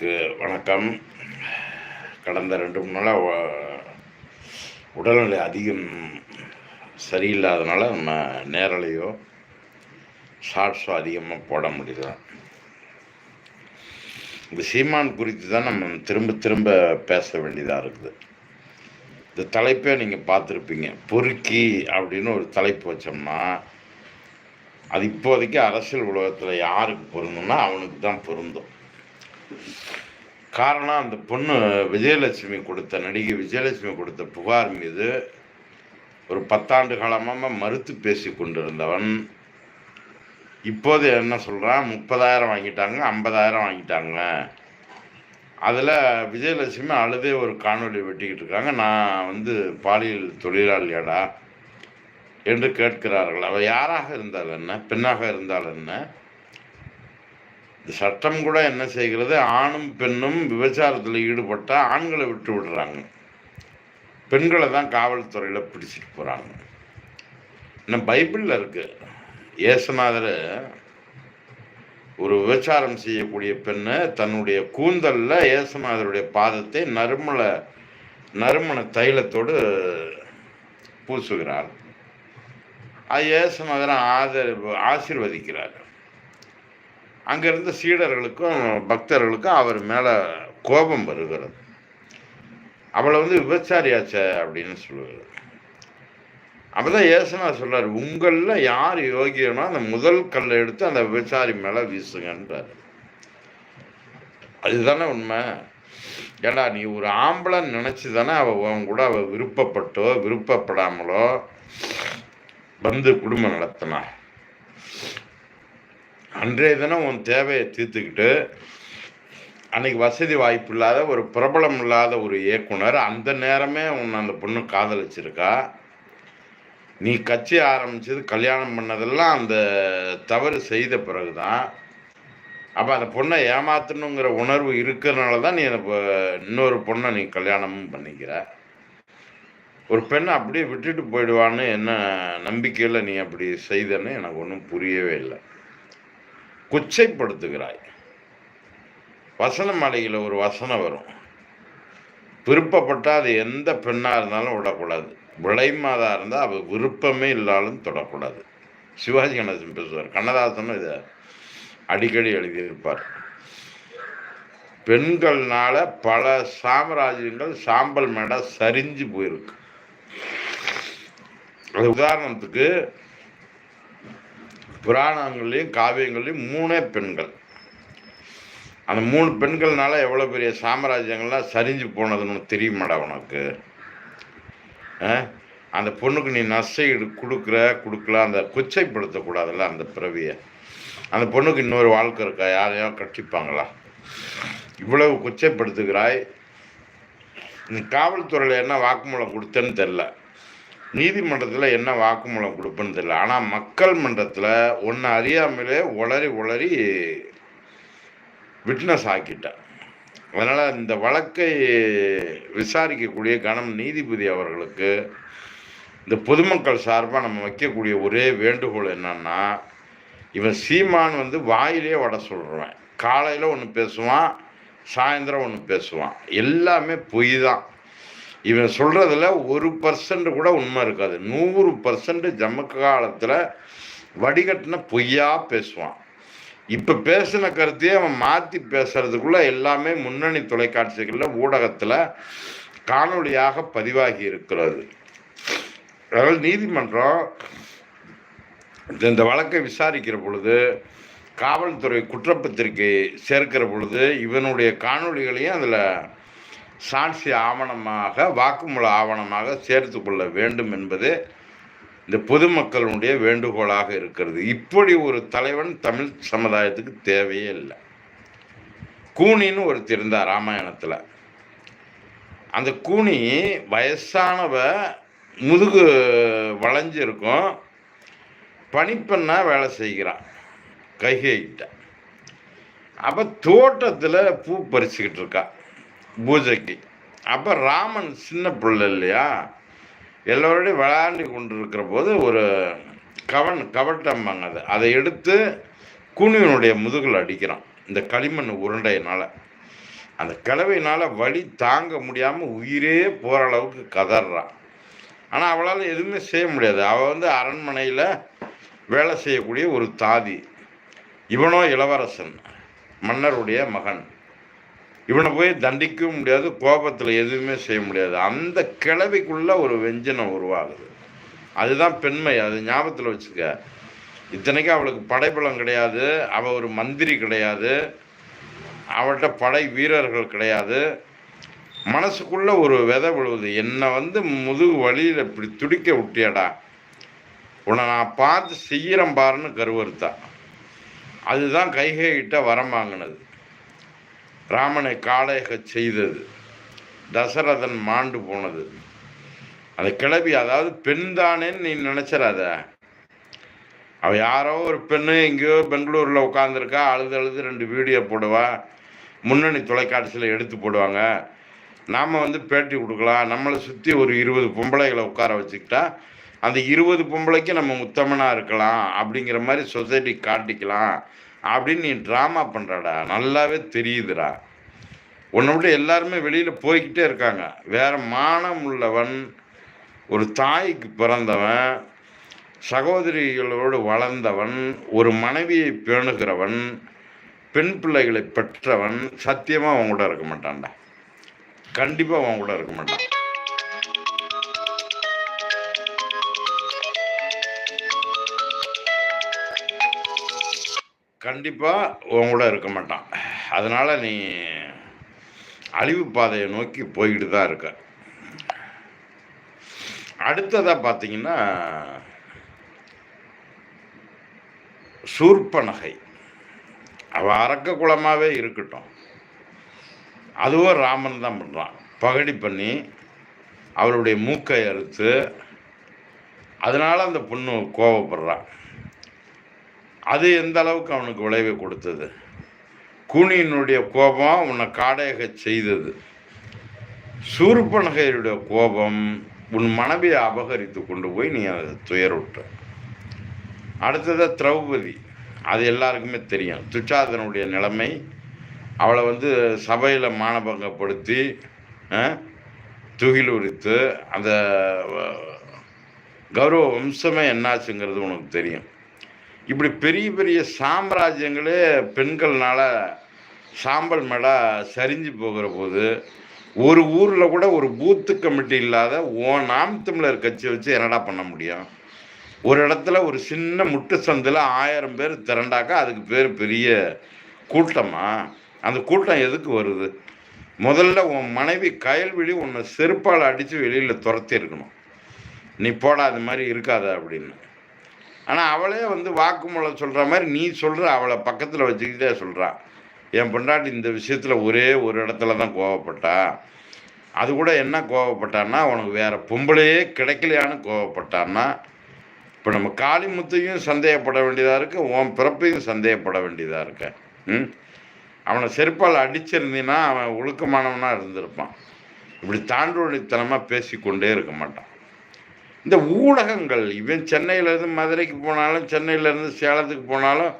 அனைவருக்கு வணக்கம். கடந்த ரெண்டு மூணு நாளாக உடல்நிலை அதிகம் சரியில்லாதனால நம்ம நேரலையோ ஷார்ட்ஸோ அதிகமாக போட முடியல. இந்த சீமான் குறித்து தான் நம்ம திரும்ப திரும்ப பேச வேண்டியதாக இருக்குது. இந்த தலைப்பே நீங்கள் பார்த்துருப்பீங்க. பொறுக்கி அப்படின்னு ஒரு தலைப்பு வச்சோம்னா அது இப்போதைக்கு அரசியல் உலகத்தில் யாருக்கு பொருந்தும்னா அவனுக்கு தான் பொருந்தும். காரணம் அந்த பொண்ணு விஜயலட்சுமி கொடுத்த நடிகை விஜயலட்சுமி கொடுத்த புகார் மீது ஒரு பத்தாண்டு காலமாக மறுத்து பேசி கொண்டிருந்தவன். இப்போது என்ன சொல்கிறான் முப்பதாயிரம் வாங்கிட்டாங்க ஐம்பதாயிரம் வாங்கிட்டாங்க. அதில் விஜயலட்சுமி அழுதே ஒரு காணொளி வெட்டிக்கிட்டு இருக்காங்க. நான் வந்து பாலியல் தொழிலாளியாடா என்று கேட்கிறார்கள். அவள் யாராக இருந்தால் என்ன? பெண்ணாக இருந்தால் என்ன? சட்டம் கூட என்ன செய்கிறது? ஆணும் பெண்ணும் விபச்சாரத்தில் ஈடுபட்டால் ஆண்களை விட்டு விடுறாங்க. பெண்களை தான் காவல்துறையில் பிடிச்சிட்டு போகிறாங்க இன்னும் பைபிளில் இருக்குது ஏசுநாதர் ஒரு விபச்சாரம் செய்யக்கூடிய பெண்ணை தன்னுடைய கூந்தலில் ஏசுநாதருடைய பாதத்தை நறுமண நறுமண தைலத்தோடு பூசுகிறார். அது ஏசுநாதரை ஆதரவு ஆசீர்வதிக்கிறார். அங்கிருந்த சீடர்களுக்கும் பக்தர்களுக்கும் அவர் மேலே கோபம் வருகிறது. அவளை வந்து விபச்சாரியாச்சே அப்படின்னு சொல்லுவார் அப்பதான் ஏசுனா சொல்கிறார் உங்களில் யார் யோகியனோ அந்த முதல் கல்லை எடுத்து அந்த விபச்சாரி மேலே வீசுங்கன்றார். அதுதானே உண்மை. ஏடா நீ ஒரு ஆம்பளை நினச்சி தானே அவள் உன் கூட அவள் விருப்பப்பட்டோ விருப்பப்படாமலோ வந்து குடும்பம் நடத்தினா. அன்றைய தினம் உன் தேவையை தீர்த்துக்கிட்டு அன்னைக்கு வசதி வாய்ப்பு இல்லாத ஒரு பிரபலம் இல்லாத ஒரு இயக்குனர் அந்த நேரமே உன்னை அந்த பொண்ணு காதலிச்சிருக்கா. நீ கட்சி ஆரம்பிச்சது கல்யாணம் பண்ணதெல்லாம் அந்த தவறு செய்த பிறகுதான். அப்போ அந்த பொண்ணை ஏமாத்தணுங்கிற உணர்வு இருக்கிறனால தான் நீ அந்த இன்னொரு பொண்ணை நீ கல்யாணமும் பண்ணிக்கிற. ஒரு பெண்ணை அப்படியே விட்டுட்டு போயிடுவான்னு என்ன நம்பிக்கையில் நீ அப்படி செய்தன்னு எனக்கு ஒன்றும் புரியவே இல்லை. குச்சைப்படுத்துகிறாய். வசன மாளிகையில் ஒரு வசனம் வரும். விருப்பப்பட்டால் அது எந்த பெண்ணாக இருந்தாலும் விடக்கூடாது. விளைமாதாக இருந்தால் அவள் விருப்பமே இல்லாலும் தொடக்கூடாது. சிவாஜி கணேசன் பேசுவார். கண்ணதாசனும் இதை அடிக்கடி எழுதியிருப்பார். பெண்கள்னால பல சாம்ராஜ்யங்கள் சாம்பல் மேடை சரிஞ்சு போயிருக்கு. அது உதாரணத்துக்கு புராணங்கள்லையும் காவியங்கள்லையும் மூணே பெண்கள். அந்த மூணு பெண்கள்னால எவ்வளோ பெரிய சாம்ராஜ்யங்கள்லாம் சரிஞ்சு போனதுன்னு தெரியுமாடா உனக்கு? ஆ? அந்த பொண்ணுக்கு நீ நசை கொடுக்குற கொடுக்கல அந்த கொச்சைப்படுத்தக்கூடாதுல்ல அந்த பிறவியை. அந்த பொண்ணுக்கு இன்னொரு வாழ்க்கை இருக்கா? யாரையோ கட்டிப்பாங்களா? இவ்வளவு கொச்சைப்படுத்துகிறாய். நீ காவல்துறையில் என்ன வாக்குமூலம் கொடுத்தேன்னு தெரில. நீதிமன்றத்தில் என்ன வாக்குமூலம் கொடுப்பேன்னு தெரியல. ஆனால் மக்கள் மன்றத்தில் ஒன்று அறியாமலே உளறி உளறி விட்னஸ் ஆக்கிட்டேன். அதனால் இந்த வழக்கை விசாரிக்கக்கூடிய கணம் நீதிபதி அவர்களுக்கு இந்த பொதுமக்கள் சார்பாக நம்ம வைக்கக்கூடிய ஒரே வேண்டுகோள் என்னன்னா இவன் சீமான் வந்து வாயிலே வட சொல்கிறவன் காலையில் ஒன்று பேசுவான் சாயந்தரம் ஒன்று பேசுவான். எல்லாமே பொய் தான். இவன் சொல்கிறதுல ஒரு பர்சன்ட் கூட உண்மை இருக்காது. நூறு பர்சன்ட் ஜமக்க காலத்தில் வடிகட்டின பொய்யா பேசுவான். இப்போ பேசின கருத்தையே அவன் மாற்றி பேசுறதுக்குள்ள எல்லாமே முன்னணி தொலைக்காட்சிகளில் ஊடகத்தில் காணொளியாக பதிவாகி இருக்கிறது. அதாவது நீதிமன்றம் இந்த- இந்த வழக்கை விசாரிக்கிற பொழுது காவல்துறை குற்றப்பத்திரிகை சேர்க்கிற பொழுது இவனுடைய காணொளிகளையும் அதில் சாட்சி ஆவணமாக வாக்குமூல ஆவணமாக சேர்த்து கொள்ள வேண்டும் என்பது இந்த பொதுமக்களுடைய வேண்டுகோளாக இருக்கிறது. இப்படி ஒரு தலைவன் தமிழ் சமுதாயத்துக்கு தேவையே இல்லை. கூனின்னு ஒருத்தர் இருந்தார் ராமாயணத்தில். அந்த கூனி வயசானவ முதுகு வளைஞ்சிருக்கும் பனிப்பெண்ணாக வேலை செய்கிறான். கைகிட்ட அப்போ தோட்டத்தில் பூ பறிச்சுக்கிட்டு இருக்கான் பூஜைக்கு. அப்போ ராமன் சின்ன பிள்ளை இல்லையா? எல்லோரோடையும் விளையாண்டு கொண்டு இருக்கிற போது ஒரு கவன் கவட்டம்பாங்க அது. அதை எடுத்து கூனியனுடைய முதுகில் அடிக்கிறான். இந்த களிமண் உருண்டையினால். அந்த கிளவையினால் வழி தாங்க முடியாமல் உயிரே போகிற அளவுக்கு கதறான். ஆனால் அவளால் எதுவுமே செய்ய முடியாது. அவள் வந்து அரண்மனையில் வேலை செய்யக்கூடிய ஒரு தாதி. இவனோ இளவரசன் மன்னருடைய மகன். இவனை போய் தண்டிக்கவும் முடியாது கோபத்தில் எதுவுமே செய்ய முடியாது. அந்த கிளவிக்குள்ளே ஒரு வெஞ்சனம் உருவாகுது. அதுதான் பெண்மை. அது ஞாபகத்தில் வச்சுக்க. இத்தனைக்கும் அவளுக்கு படைபலம் கிடையாது. அவள் ஒரு மந்திரி கிடையாது. அவள்கிட்ட படை வீரர்கள் கிடையாது. மனசுக்குள்ளே ஒரு விதை விழுவுது. என்னை வந்து முதுகு வழியில் இப்படி துடிக்க விட்டியாடா. உன்னை நான் பார்த்து செய்கிறேன் பாருன்னு கருவறுத்தா. அதுதான் கைகைகிட்ட வரம் வாங்கினது. ராமனை காளையக செய்தது. தசரதன் மாண்டு போனது. அந்த கிளவி அதாவது பெண் தானேன்னு நீ நினச்சிடாத அவள் யாரோ ஒரு பெண்ணு எங்கேயோ பெங்களூரில் உட்காந்துருக்கா அழுது அழுது ரெண்டு வீடியோ போடுவா முன்னணி தொலைக்காட்சியில் எடுத்து போடுவாங்க. நாம் வந்து பேட்டி கொடுக்கலாம். நம்மளை சுற்றி ஒரு இருபது பொம்பளைகளை உட்கார வச்சுக்கிட்டா அந்த இருபது பொம்பளைக்கு நம்ம உத்தமனாக இருக்கலாம் அப்படிங்கிற மாதிரி சொசைட்டி காட்டிக்கலாம். அப்படின்னு நீ ட்ராமா பண்ணுறடா நல்லாவே தெரியுதுடா. உன்னை விட்டு எல்லாருமே வெளியில் போய்கிட்டே இருக்காங்க. வேற மானம் உள்ளவன் ஒரு தாய்க்கு பிறந்தவன் சகோதரிகளோடு வளர்ந்தவன் ஒரு மனைவியை பேணுகிறவன் பெண் பிள்ளைகளை பெற்றவன் சத்தியமாக அவன் கூட இருக்க மாட்டான்டா. கண்டிப்பாக அவன் கூட இருக்க மாட்டான். கண்டிப்பாக உன் கூட இருக்க மாட்டான். அதனால் நீ அழிவு பாதையை நோக்கி போய்கிட்டு தான் இருக்க. அடுத்ததாக பார்த்தீங்கன்னா சூர்பனகை. அவள் அரக்க குளமாகவே இருக்கட்டும். அதுவும் ராமன் தான் பண்ணுறான் பகடி பண்ணி அவளுடைய மூக்கை அறுத்து அதனால் அந்த பொண்ணு கோவப்படுறான் அது எந்த அளவுக்கு அவனுக்கு விளைவை கொடுத்தது? கூனியினுடைய கோபம் உன்னை காடையக செய்தது. சூர்பனகையருடைய கோபம் உன் மனைவியை அபகரித்து கொண்டு போய் நீ அதை துயருட்ட அடுத்ததாக திரௌபதி. அது எல்லாருக்குமே தெரியும். துச்சாதனுடைய நிலைமை அவளை வந்து சபையில் மானபங்கப்படுத்தி துகில் உரித்து அந்த கௌரவ வம்சமே என்னாச்சுங்கிறது உனக்கு தெரியும். இப்படி பெரிய பெரிய சாம்ராஜ்யங்களே பெண்கள்னால சாம்பல் மேடா சரிஞ்சு போகிற போது ஒரு ஊரில் கூட ஒரு பூத்து கமிட்டி இல்லாத ஓ நாம் தமிழர் கட்சி வச்சு என்னடா பண்ண முடியும்? ஒரு இடத்துல ஒரு சின்ன முட்டு சந்தில் ஆயிரம் பேர் திரண்டாக்கா அதுக்கு பேர் பெரிய கூட்டமா? அந்த கூட்டம் எதுக்கு வருது? முதல்ல உன் மனைவி கயல்விழி உன்னை செருப்பால் அடித்து வெளியில் துரத்தி இருக்கணும் நீ போடா அது மாதிரி இருக்காத அப்படின்னு. ஆனால் அவளே வந்து வாக்குமூலம் சொல்கிற மாதிரி நீ சொல்கிற அவளை பக்கத்தில் வச்சுக்கிட்டே சொல்கிறான் என் பொண்டாட்டி இந்த விஷயத்தில் ஒரே ஒரு இடத்துல தான் கோவப்பட்டா. அது கூட என்ன கோவப்பட்டான்னா உனக்கு வேறு பொம்பளையே கிடைக்கலையான்னு கோவப்பட்டான்னா இப்போ நம்ம காளிமுத்தையும் சந்தேகப்பட வேண்டியதாக இருக்குது உன் பிறப்பையும் சந்தேகப்பட வேண்டியதாக இருக்க. ம்? அவனை செருப்பால் அடிச்சிருந்தீன்னா அவன் ஒழுக்கமானவனாக இருந்திருப்பான். இப்படி தாண்டோடித்தனமாக பேசிக்கொண்டே இருக்க மாட்டான். இந்த ஊடகங்கள் இவன் சென்னையிலேருந்து மதுரைக்கு போனாலும் சென்னையிலேருந்து சேலத்துக்கு போனாலும்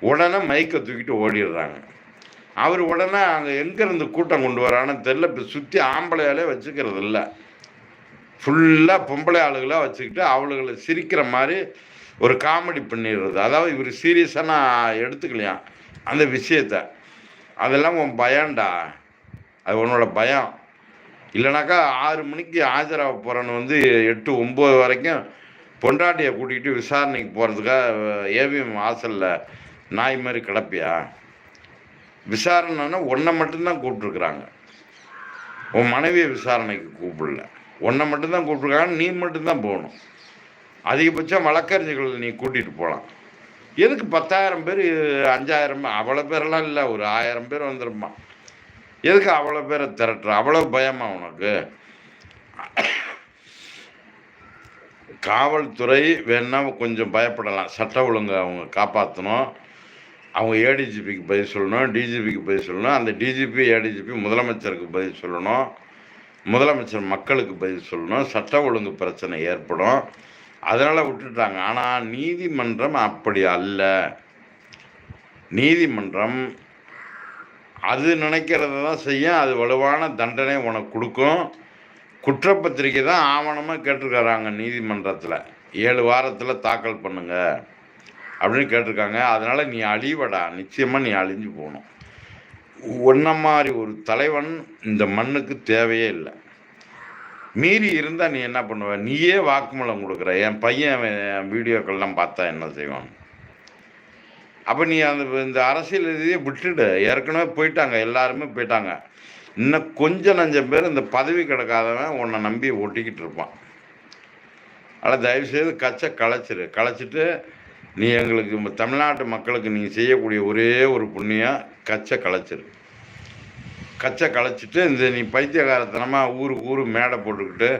உடனே மைக்கை தூக்கிட்டு ஓடிடுறாங்க. அவர் உடனே அங்கே எங்கேருந்து கூட்டம் கொண்டு வரான்னு தெரில இப்போ சுற்றி ஆம்பளையாலே வச்சுக்கிறது இல்லை. ஃபுல்லாக பொம்பளை ஆளுகளாக வச்சுக்கிட்டு அவளுகளை சிரிக்கிற மாதிரி ஒரு காமெடி பண்ணிடுறது. அதாவது இவர் சீரியஸாக நான் எடுத்துக்கலையாம் அந்த விஷயத்த. அதெல்லாம் உன் பயம்டா. அது உன்னோட பயம். இல்லைனாக்கா ஆறு மணிக்கு ஆஜராக போகிறன்னு வந்து எட்டு ஒம்பது வரைக்கும் பொண்டாட்டியை கூட்டிகிட்டு விசாரணைக்கு போகிறதுக்காக ஏவிஎம் வாசலில் நாய் மாதிரி கிடப்பியா? விசாரணைன்னா ஒன்றை மட்டும்தான் கூப்பிட்ருக்குறாங்க உன் மனைவியை விசாரணைக்கு கூப்பிடல. ஒன்றை மட்டும்தான் கூப்பிட்ருக்காங்க நீ மட்டும்தான் போகணும். அதிகபட்சம் வழக்கறிஞர்கள் நீ கூட்டிகிட்டு போகலாம் எதுக்கு பத்தாயிரம் பேர் அஞ்சாயிரம் அவ்வளோ பேரெல்லாம் இல்லை ஒரு ஆயிரம் பேர் வந்துருமா எதுக்கு அவ்வளோ பேரை திரட்டுற? அவ்வளோ பயமா உனக்கு? காவல்துறை வேணா கொஞ்சம் பயப்படலாம். சட்ட ஒழுங்கை அவங்க காப்பாற்றணும் அவங்க ஏடிஜிபிக்கு பதில் சொல்லணும். டிஜிபிக்கு பதில் சொல்லணும். அந்த டிஜிபி ஏடிஜிபி முதலமைச்சருக்கு பதில் சொல்லணும். முதலமைச்சர் மக்களுக்கு பதில் சொல்லணும். சட்ட ஒழுங்கு பிரச்சனை ஏற்படும். அதனால் விட்டுட்டாங்க. ஆனால் நீதிமன்றம் அப்படி அல்ல. நீதிமன்றம் அது நினைக்கிறத தான் செய்யும். அது வலுவான தண்டனை உனக்கு கொடுக்கும். குற்றப்பத்திரிக்கை தான் ஆவணமாக கேட்டிருக்கிறாங்க நீதிமன்றத்தில். ஏழு வாரத்தில் தாக்கல் பண்ணுங்க அப்படின்னு கேட்டிருக்காங்க. அதனால் நீ அழிவடா. நிச்சயமாக நீ அழிஞ்சு போகணும். ஒன்ன மாதிரி ஒரு தலைவன் இந்த மண்ணுக்கு தேவையே இல்லை. மீறி இருந்தால் நீ என்ன பண்ணுவ? நீயே வாக்குமூலம் கொடுக்குற. என் பையன் வீடியோக்கள்லாம் பார்த்தா என்ன செய்வான்? அப்போ நீ அந்த இந்த அரசியல் இதையே விட்டுடு. ஏற்கனவே போயிட்டாங்க எல்லாருமே போயிட்டாங்க. இன்னும் கொஞ்சம் நஞ்சம் பேர் இந்த பதவி கிடக்காதவன் உன்னை நம்பி ஒட்டிக்கிட்டு இருப்பான். ஆனால் தயவுசெய்து கச்சை களைச்சிரு. களைச்சிட்டு நீ எங்களுக்கு தமிழ்நாட்டு மக்களுக்கு நீ செய்யக்கூடிய ஒரே ஒரு புண்ணியம் கச்சை களைச்சிரு. கச்சை களைச்சிட்டு இந்த நீ பைத்தியகாரத்தனமாக ஊருக்கு ஊர் மேடை போட்டுக்கிட்டு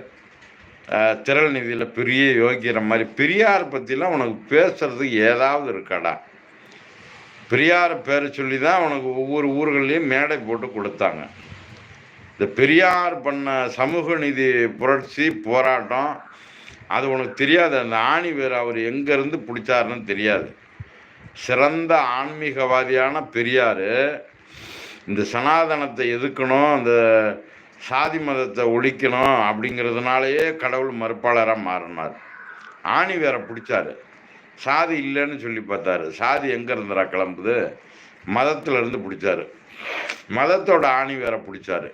திரள் நிதியில் பெரிய யோகிக்கிற மாதிரி பெரியார் பற்றிலாம் உனக்கு பேசுகிறதுக்கு ஏதாவது இருக்காடா? பெரியார் பேரை சொல்லி தான் உனக்கு ஒவ்வொரு ஊர்கள்லேயும் மேடை போட்டு கொடுத்தாங்க. இந்த பெரியார் பண்ண சமூக நீதி புரட்சி போராட்டம் அது உனக்கு தெரியாது. அந்த ஆணி வேறு அவர் எங்கேருந்து பிடிச்சாருன்னு தெரியாது. சிறந்த ஆன்மீகவாதியான பெரியார் இந்த சனாதனத்தை எதுக்கணும் அந்த சாதி மதத்தை ஒழிக்கணும் அப்படிங்கிறதுனாலேயே கடவுள் மறுப்பாளராக மாறினார். ஆணி வேற பிடிச்சாரு. சாதி இல்லைன்னு சொல்லி பார்த்தாரு. சாதி எங்கே இருந்துடா கிளம்புது? மதத்துல இருந்து பிடிச்சாரு. மதத்தோட ஆணி வேற பிடிச்சாரு.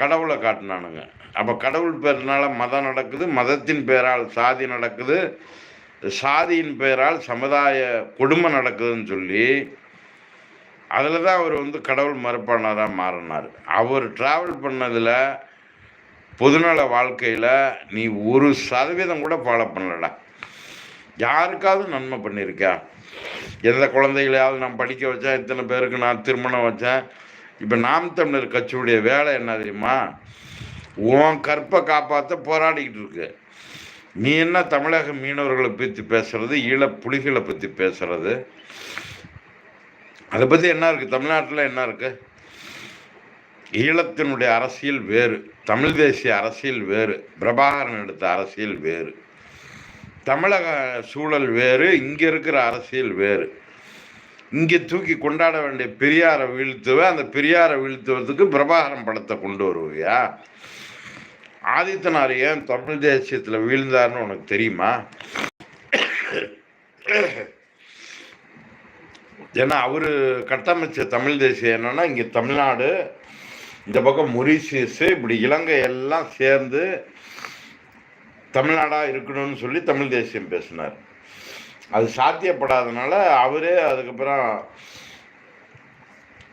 கடவுளை காட்டினானுங்க. அப்போ கடவுள் பேர்னால மதம் நடக்குது மதத்தின் பேரால் சாதி நடக்குது சாதியின் பெயரால் சமுதாய கொடுமை நடக்குதுன்னு சொல்லி அதில் தான் அவர் வந்து கடவுள் மறுப்பானதாக மாறினார். அவர் ட்ராவல் பண்ணதில் பொதுநல வாழ்க்கையில் நீ ஒரு சதவீதம் கூட ஃபாலோ பண்ணலடா. யாருக்காவது நன்மை பண்ணியிருக்கா? எந்த குழந்தைகளையாவது நான் படிக்க வச்சேன் இத்தனை பேருக்கு நான் திருமணம் வச்சேன். இப்போ நாம் தமிழர் கட்சியுடைய வேலை என்ன தெரியுமா? உன் கற்பை காப்பாற்ற போராடிக்கிட்டு இருக்கு. நீ என்ன தமிழக மீனவர்களை பற்றி பேசுறது ஈழ புலிகளை பற்றி பேசுறது? அதை பற்றி என்ன இருக்குது தமிழ்நாட்டில் என்ன இருக்குது ஈழத்தினுடைய அரசியல் வேறு தமிழ் தேசிய அரசியல் வேறு பிரபாகரன் எடுத்த அரசியல் வேறு. தமிழக சூழல் வேறு இங்கே இருக்கிற அரசியல் வேறு. இங்கே தூக்கி கொண்டாட வேண்டிய பெரியாரை வீழ்த்துவ அந்த பெரியாரை வீழ்த்துவதுக்கு பிரபாகரன் படத்தை கொண்டு வருவியா? ஆதித்தனார் ஏன் தமிழ் தேசியத்தில் வீழ்ந்தார்னு உனக்கு தெரியுமா? ஏன்னா அவர் கட்டமைச்ச தமிழ் தேசியம் என்னன்னா இங்கே தமிழ்நாடு இந்த பக்கம் மொரீசியஸ் இப்படி இலங்கை எல்லாம் சேர்ந்து தமிழ்நாடாக இருக்கணும்னு சொல்லி தமிழ் தேசியம் பேசினார். அது சாத்தியப்படாதனால அவரே அதுக்கப்புறம்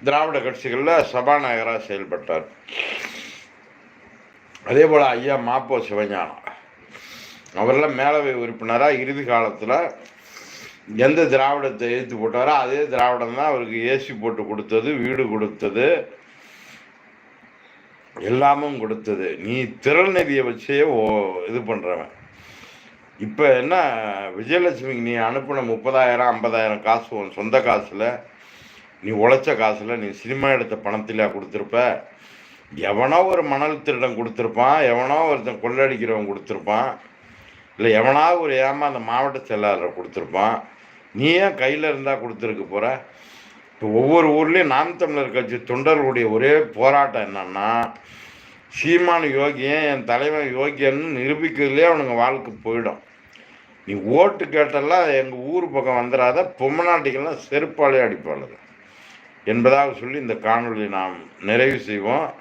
திராவிட கட்சிகளில் சபாநாயகராக செயல்பட்டார். அதே போல் ஐயா மாப்போ சிவஞானம். அவரெல்லாம் மேலவை உறுப்பினராக இறுதி காலத்தில் எந்த திராவிடத்தை எழுத்து போட்டாரோ அதே திராவிடம் தான் அவருக்கு ஏசி போட்டு கொடுத்தது வீடு கொடுத்தது எல்லாமும் கொடுத்தது. நீ திறநிதியை வச்சே ஓ இது பண்ணுறவன் இப்போ என்ன விஜயலட்சுமிக்கு நீ அனுப்பின முப்பதாயிரம் ஐம்பதாயிரம் காசு உன் சொந்த காசில் நீ உழைச்ச காசில் நீ சினிமா எடுத்த பணத்தில் கொடுத்துருப்ப? எவனோ ஒரு மணல் திருடன் கொடுத்துருப்பான் எவனோ ஒருத்தன் கொள்ளடிக்கிறவன் கொடுத்துருப்பான் இல்லை எவனா ஒரு ஏமா அந்த மாவட்ட செயலாளரை கொடுத்துருப்பான். நீ ஏன் கையில் இருந்தால் கொடுத்துருக்க போகிற இப்போ ஒவ்வொரு ஊர்லேயும் நாம் தமிழர் கட்சி தொண்டர்களுடைய ஒரே போராட்டம் என்னன்னா சீமான் யோகியன் என் தலைவன் யோகியன்னு நிரூபிக்கிறதுலே அவனுங்க வாழ்க்கை போயிடும். நீ ஓட்டு கேட்டெல்லாம் எங்கள் ஊர் பக்கம் வந்துடாத பொம்மநாட்டிகள்லாம் செருப்பாலே அடிப்பாளுங்க. என்பதாக சொல்லி இந்த காணொலி நாம் நிறைவு செய்வோம்.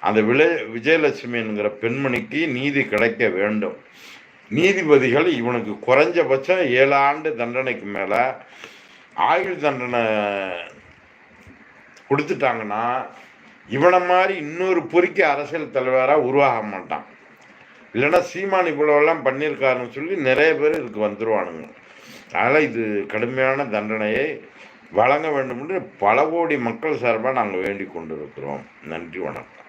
அந்த விலை விஜயலட்சுமி என்கிற பெண்மணிக்கு நீதி கிடைக்க வேண்டும். நீதிபதிகள் இவனுக்கு குறைஞ்சபட்சம் ஏழு ஆண்டு தண்டனைக்கு மேலே ஆயுள் தண்டனை கொடுத்துட்டாங்கன்னா இவனை மாதிரி இன்னொரு பொறிக்க அரசியல் தலைவராக உருவாக மாட்டான். இல்லைன்னா சீமான் இவ்வளோலாம் பண்ணியிருக்காருன்னு சொல்லி நிறைய பேர் இதுக்கு வந்துடுவானுங்க அதனால் இது கடுமையான தண்டனையை வழங்க வேண்டும் என்று பல கோடி மக்கள் சார்பாக நாங்கள் வேண்டிக் கொண்டிருக்கிறோம். நன்றி வணக்கம்.